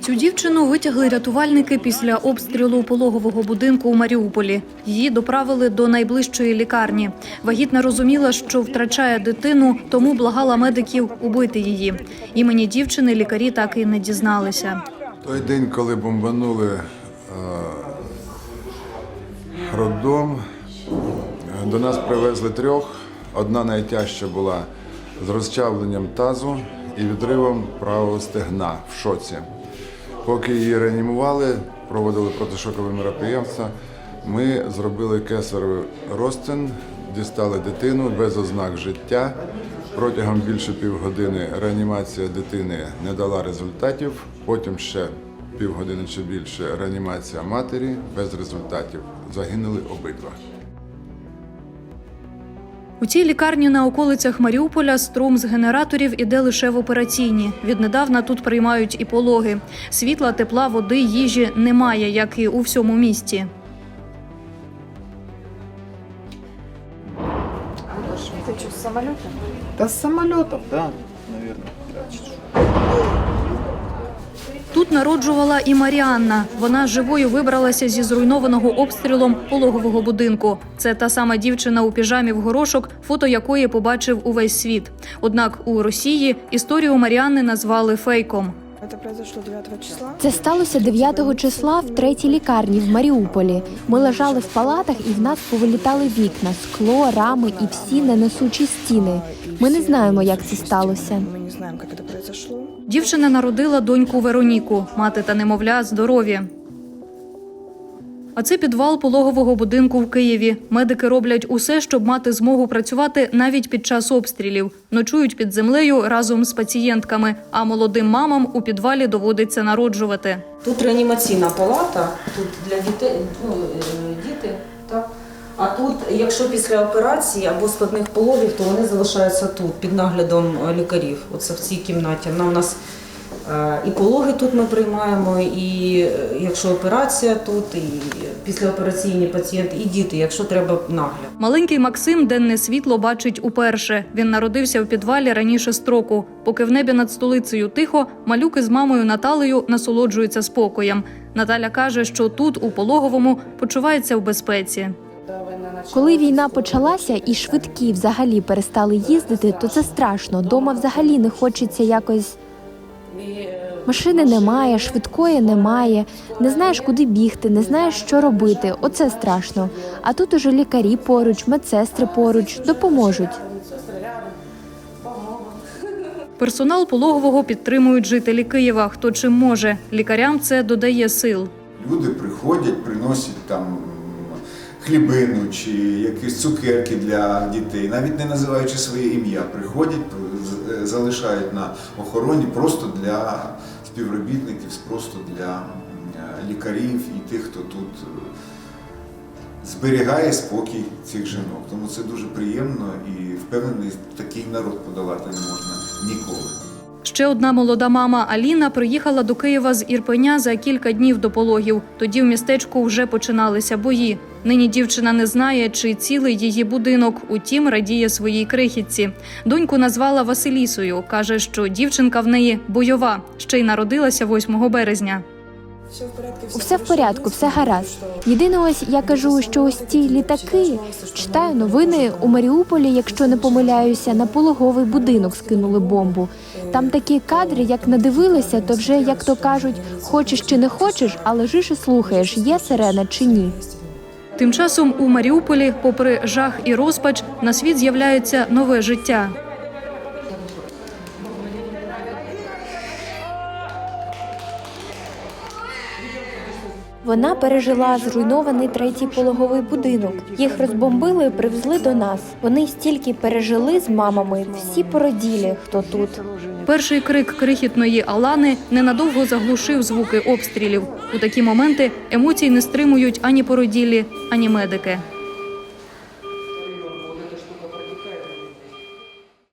Цю дівчину витягли рятувальники після обстрілу пологового будинку у Маріуполі. Її доправили до найближчої лікарні. Вагітна розуміла, що втрачає дитину, тому благала медиків убити її. Імені дівчини лікарі так і не дізналися. Той день, коли бомбанули е, роддом, е, до нас привезли трьох. Одна найтяжча була з розчавленням тазу і відривом правого стегна в шоці. Поки її реанімували, проводили протишокові мероприємства, ми зробили кесаревий розтин, дістали дитину без ознак життя. Протягом більше півгодини реанімація дитини не дала результатів. Потім ще півгодини чи більше реанімація матері без результатів. Загинули обидва. У цій лікарні на околицях Маріуполя струм з генераторів іде лише в операційні. Віднедавна тут приймають і пологи. Світла, тепла, води, їжі немає, як і у всьому місті. Да с самолетов, да, наверное. Тут народжувала і Маріанна. Вона живою вибралася зі зруйнованого обстрілом пологового будинку. Це та сама дівчина у піжамі в горошок, фото якої побачив увесь світ. Однак у Росії історію Маріанни назвали фейком. Это произошло 9 числа. Це сталося 9 числа в третій лікарні в Маріуполі. Ми лежали в палатах, і в нас повилітали вікна, скло, рами і всі ненесучі стіни. Ми не знаємо, як це сталося. Мы не знаем, как это произошло. Дівчина народила доньку Вероніку, мати та немовля здорові. А це підвал пологового будинку в Києві. Медики роблять усе, щоб мати змогу працювати навіть під час обстрілів. Ночують під землею разом з пацієнтками, а молодим мамам у підвалі доводиться народжувати. Тут реанімаційна палата, тут для дітей, ну, е, діти. А тут, якщо після операції або складних пологів, то вони залишаються тут під наглядом е, лікарів. Оце в цій кімнаті. Вона у нас е, і пологи тут ми приймаємо, і е, якщо операція тут, і післяопераційні пацієнти, і діти, якщо треба нагляд. Маленький Максим денне світло бачить уперше. Він народився в підвалі раніше строку. Поки в небі над столицею тихо, малюки з мамою Наталею насолоджуються спокоєм. Наталя каже, що тут, у пологовому, почувається в безпеці. Коли війна почалася і швидкі взагалі перестали їздити, то це страшно. Дома взагалі не хочеться якось. Машини немає, швидкої немає, не знаєш, куди бігти, не знаєш, що робити. Оце страшно. А тут уже лікарі поруч, медсестри поруч допоможуть. Персонал пологового підтримують жителі Києва. Хто чим може. Лікарям це додає сил. Люди приходять, приносять там хлібину чи якісь цукерки для дітей, навіть не називаючи своє ім'я, приходять, залишають на охороні просто для співробітників, просто для лікарів і тих, хто тут е, зберігає спокій цих жінок. Тому це дуже приємно і впевнений, такий народ подолати не можна ніколи. Ще одна молода мама Аліна приїхала до Києва з Ірпеня за кілька днів до пологів. Тоді в містечку вже починалися бої. Нині дівчина не знає, чи цілий її будинок, утім радіє своїй крихітці. Доньку назвала Василісою. каже, що дівчинка в неї бойова, ще й народилася 8 березня. Все в порядку, все гаразд. Єдине, ось я кажу, що ось ці літаки читаю новини у Маріуполі, якщо не помиляюся, на пологовий будинок скинули бомбу. Там такі кадри, як надивилися, то вже як то кажуть, хочеш чи не хочеш, а лежиш і слухаєш, є сирена чи ні. Тим часом у Маріуполі, попри жах і розпач, на світ з'являється нове життя. Вона пережила зруйнований третій пологовий будинок. Їх розбомбили і привезли до нас. Вони стільки пережили з мамами, всі породілі, хто тут. Перший крик крихітної Алани ненадовго заглушив звуки обстрілів. У такі моменти емоцій не стримують ані породілі, ані медики.